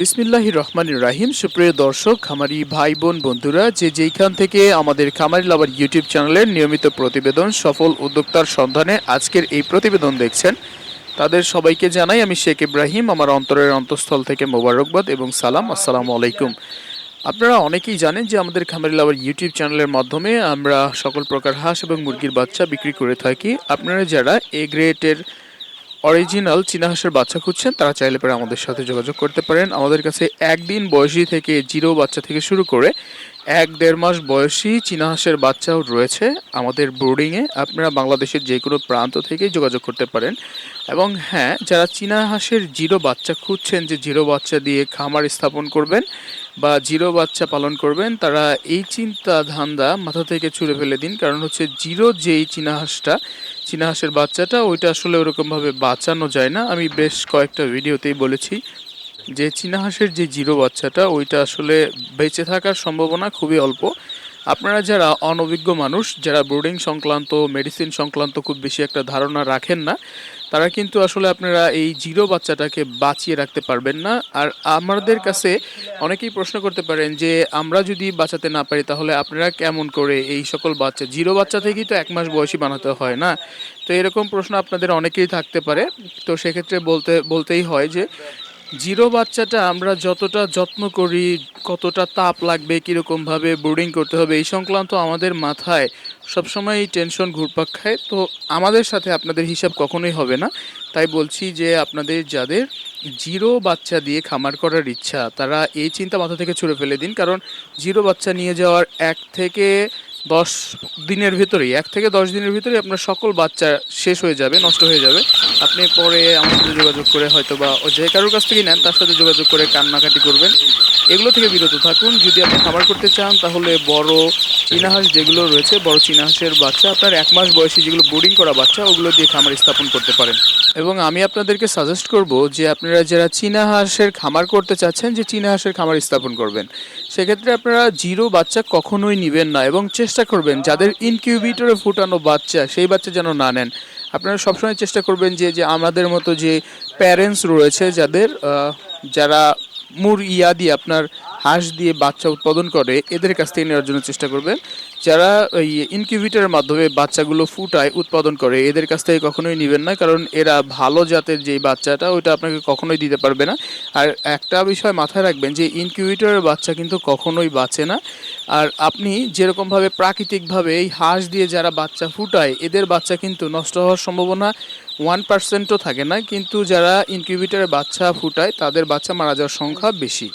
বিসমিল্লাহি রহমান রাহিম। সুপ্রিয় দর্শক খামারি ভাই বোন বন্ধুরা, যে যেইখান থেকে আমাদের খামারি লাভার ইউটিউব চ্যানেলের নিয়মিত প্রতিবেদন, সফল উদ্যোক্তার সন্ধানে আজকের এই প্রতিবেদন দেখছেন, তাদের সবাইকে জানাই আমি শেখ ইব্রাহিম, আমার অন্তরের অন্তঃস্থল থেকে মোবারকবাদ এবং সালাম। আসসালামু আলাইকুম। আপনারা অনেকেই জানেন যে আমাদের খামারি লাভার ইউটিউব চ্যানেলের মাধ্যমে আমরা সকল প্রকার হাঁস এবং মুরগির বাচ্চা বিক্রি করে থাকি। আপনারা যারা এ গ্রেটের অরিজিনাল চীনা হাঁসের বাচ্চা খুঁজছেন, তারা চাইলে পরে আমাদের সাথে যোগাযোগ করতে পারেন। আমাদের কাছে একদিন বয়সী থেকে জিরো বাচ্চা থেকে শুরু করে এক দেড় মাস বয়সী চীনা হাঁসের বাচ্চাও রয়েছে। আমাদের বোর্ডিংয়ে আপনারা বাংলাদেশের যে কোনো প্রান্ত থেকেই যোগাযোগ করতে পারেন। এবং হ্যাঁ যারা চীনা হাঁসের জিরো বাচ্চা খুঁজছেন যে জিরো বাচ্চা দিয়ে খামার স্থাপন করবেন বা জিরো বাচ্চা পালন করবেন, তারা এই চিন্তা ধান্দা মাথা থেকে ছুঁড়ে ফেলে দিন। কারণ হচ্ছে জিরো যেই চীনা হাঁসটা, চীনা হাঁসের বাচ্চাটা, ওইটা আসলে ওরকমভাবে বাঁচানো যায় না। আমি বেশ কয়েকটা ভিডিওতেই বলেছি যে চীনা হাঁসের যে জিরো বাচ্চাটা, ওইটা আসলে বেঁচে থাকার সম্ভাবনা খুবই অল্প। আপনারা যারা অনভিজ্ঞ মানুষ, যারা ব্রোডিং সংক্রান্ত, মেডিসিন সংক্রান্ত খুব বেশি একটা ধারণা রাখেন না, তারা কিন্তু আসলে আপনারা এই জিরো বাচ্চাটাকে বাঁচিয়ে রাখতে পারবেন না। আর আমাদের কাছে অনেকেই প্রশ্ন করতে পারেন যে, আমরা যদি বাঁচাতে না পারি, তাহলে আপনারা কেমন করে এই সকল বাচ্চা? জিরো বাচ্চা থেকেই তো এক মাস বয়সী বানাতে হয় না। তো এরকম প্রশ্ন আপনাদের অনেকেই থাকতে পারে। তো সেক্ষেত্রে বলতে, বলতেই হয় যে জিরো বাচ্চাটা আমরা যতটা যত্ন করি, কতটা তাপ লাগবে, কীরকমভাবে বোর্ডিং করতে হবে, এই সংক্রান্ত আমাদের মাথায় সবসময় এই টেনশন ঘুরপাক খায়। তো আমাদের সাথে আপনাদের হিসাব কখনোই হবে না। তাই বলছি যে আপনাদের যাদের জিরো বাচ্চা দিয়ে খামার করার ইচ্ছা, তারা এই চিন্তা মাথা থেকে ছুড়ে ফেলে দিন। কারণ জিরো বাচ্চা নিয়ে যাওয়ার এক থেকে দশ দিনের ভিতরেই, এক থেকে দশ দিনের ভিতরেই আপনার সকল বাচ্চা শেষ হয়ে যাবে, নষ্ট হয়ে যাবে। আপনি পরে আমার সাথে যোগাযোগ করে হয়তো বা যে কারোর কাছ থেকে নেন, তার সাথে যোগাযোগ করে কান্নাকাটি করবেন। এগুলো থেকে বিরত থাকুন। যদি আপনি খাবার করতে চান, তাহলে বড় চীনা হাঁস যেগুলো রয়েছে, বড় চীনা হাঁসের বাচ্চা, আপনার এক মাস বয়সী যেগুলো বোর্ডিং করা বাচ্চা, ওগুলো দিয়ে খামার স্থাপন করতে পারেন। এবং আমি আপনাদেরকে সাজেস্ট করব যে আপনারা যারা চীনা হাঁসের খামার করতে চাচ্ছেন, যে চীনা হাঁসের খামার স্থাপন করবেন। সেক্ষেত্রে আপনারা জিরো বাচ্চা কখনোই নেবেন না এবং চেষ্টা করবেন, যাদের ইনকিউবেটরে ফুটানো বাচ্চা, সেই বাচ্চা যেন না নেন। আপনারা সবসময় চেষ্টা করবেন যে যে আমাদের মতো যে প্যারেন্টস রয়েছে যাদের যারা মুর ইয়াদি আপনার হাঁস দিয়ে বাচ্চা উৎপাদন করে, এদের কাছ থেকে নেওয়ার জন্য চেষ্টা করবেন। যারা ওই ইনকিউবেটরের মাধ্যমে বাচ্চাগুলো ফুটায়, উৎপাদন করে, এদের কাছ থেকে কখনোই নেবেন না, কারণ এরা ভালো জাতের যে বাচ্চাটা, ওইটা আপনাকে কখনোই দিতে পারবে না। আর একটা বিষয় মাথায় রাখবেন যে, ইনকিউবেটরের বাচ্চা কিন্তু কখনোই বাঁচে না। আর আপনি যেরকমভাবে প্রাকৃতিকভাবে এই হাঁস দিয়ে যারা বাচ্চা ফুটায়, এদের বাচ্চা কিন্তু নষ্ট হওয়ার সম্ভাবনা ওয়ান পার্সেন্টও থাকে না। কিন্তু যারা ইনকিউবেটরের বাচ্চা ফুটায়, তাদের বাচ্চা মারা যাওয়ার সংখ্যা বেশি।